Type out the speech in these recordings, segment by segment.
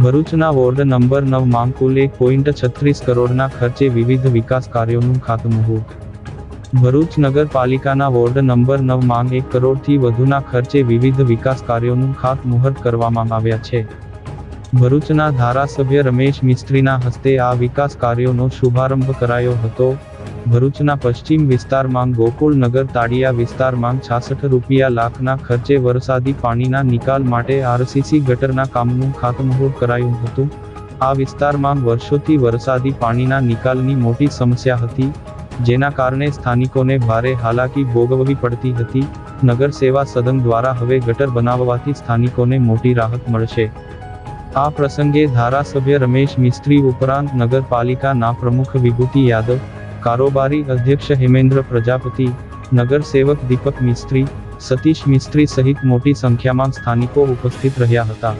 ભરૂચના ward number નવમાં કુલ એક પોઈન્ટ છત્રીસ કરોડના ખર્ચે વિવિધ વિકાસ કાર્યોનું ખાતમુહૂર્ત. ભરૂચ નગરપાલિકાના વોર્ડ નંબર નવમાં એક કરોડથી વધુના ખર્ચે વિવિધ વિકાસ કાર્યોનું ખાતમુહૂર્ત કરવામાં આવ્યા છે. ભરૂચના ધારાસભ્ય રમેશ મિસ્ત્રીના હસ્તે આ વિકાસ કાર્યોનો શુભારંભ કરાયો હતો. ભરૂચના પશ્ચિમ વિસ્તારમાં ગોકુળનગર તાડિયા વિસ્તારમાં છાસઠ રૂપિયા લાખના ખર્ચે વરસાદી પાણીના નિકાલ માટે આરસીસી ગટરના કામનું ખાતમુહૂર્ત કરાયું હતું. આ વિસ્તારમાં વર્ષોથી વરસાદી પાણીના નિકાલની મોટી સમસ્યા હતી, જેના કારણે સ્થાનિકોને ભારે હાલાકી ભોગવવી પડતી હતી. નગર સેવા સદન દ્વારા હવે ગટર બનાવવાથી સ્થાનિકોને મોટી રાહત મળશે. આ પ્રસંગે ધારાસભ્ય રમેશ મિસ્ત્રી ઉપરાંત નગરપાલિકાના પ્રમુખ વિભૂતિ યાદવ કારોબારી અધ્યક્ષ હેમેન્દ્ર પ્રજાપતિ નગરસેવક દીપક મિસ્ત્રી, સતીશ મિસ્ત્રી સહિત મોટી સંખ્યામાં સ્થાનિકો ઉપસ્થિત રહ્યા હતા.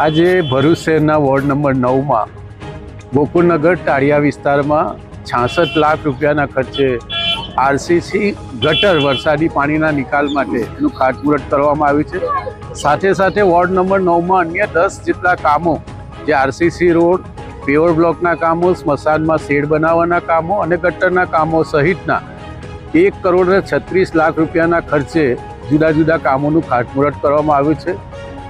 આજે ભરૂચ શહેરના વોર્ડ નંબર નવમાં ગોકુળનગર ટાળિયા વિસ્તારમાં છાસઠ લાખ રૂપિયાના ખર્ચે આરસીસી ગટર વરસાદી પાણીના નિકાલ માટે એનું ખાતમુહૂર્ત કરવામાં આવ્યું છે. સાથે સાથે વોર્ડ નંબર નવમાં અન્ય દસ જેટલા કામો, જે આરસીસી રોડ, પેવર બ્લોકના કામો, સ્મશાનમાં શેડ બનાવવાના કામો અને ગટરના કામો સહિતના એક કરોડ છત્રીસ લાખ રૂપિયાના ખર્ચે જુદા જુદા કામોનું ખાતમુહૂર્ત કરવામાં આવ્યું છે.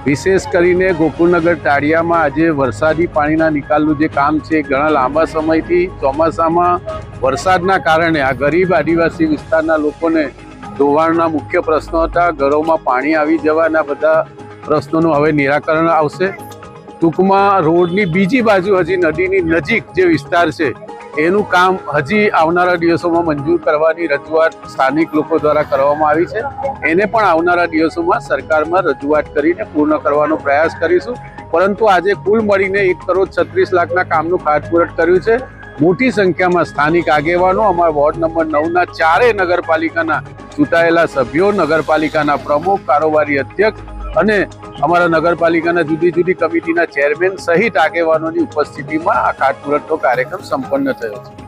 વિશેષ કરીને ગોકુલનગર ટાળિયામાં આજે વરસાદી પાણીના નિકાલનું જે કામ છે, ઘણા લાંબા સમયથી ચોમાસામાં વરસાદના કારણે આ ગરીબ આદિવાસી વિસ્તારના લોકોને ધોવાણના મુખ્ય પ્રશ્નો હતા. ઘરોમાં પાણી આવી જવાના બધા પ્રશ્નોનું હવે નિરાકરણ આવશે. ટૂંકમાં રોડની બીજી બાજુ હજી નદીની નજીક જે વિસ્તાર છે એનું કામ હજી આવનારા દિવસોમાં મંજૂર કરવાની રજૂઆત સ્થાનિક લોકો દ્વારા કરવામાં આવી છે. એને પણ આવનારા દિવસોમાં સરકારમાં રજૂઆત કરીને પૂર્ણ કરવાનો પ્રયાસ કરીશું. પરંતુ આજે કુલ મળીને એક કરોડ છત્રીસ લાખના કામનું ખાતમુહૂર્ત કર્યું છે. મોટી સંખ્યામાં સ્થાનિક આગેવાનો, અમારા વોર્ડ નંબર નવના ચારેય નગરપાલિકાના ચૂંટાયેલા સભ્યો, નગરપાલિકાના પ્રમુખ, કારોબારી અધ્યક્ષ અને અમારા નગરપાલિકાના જુદી જુદી કમિટીના ચેરમેન સહિત આગેવાનોની ઉપસ્થિતિમાં આ ખાતમુહૂર્તનો કાર્યક્રમ સંપન્ન થયો છે.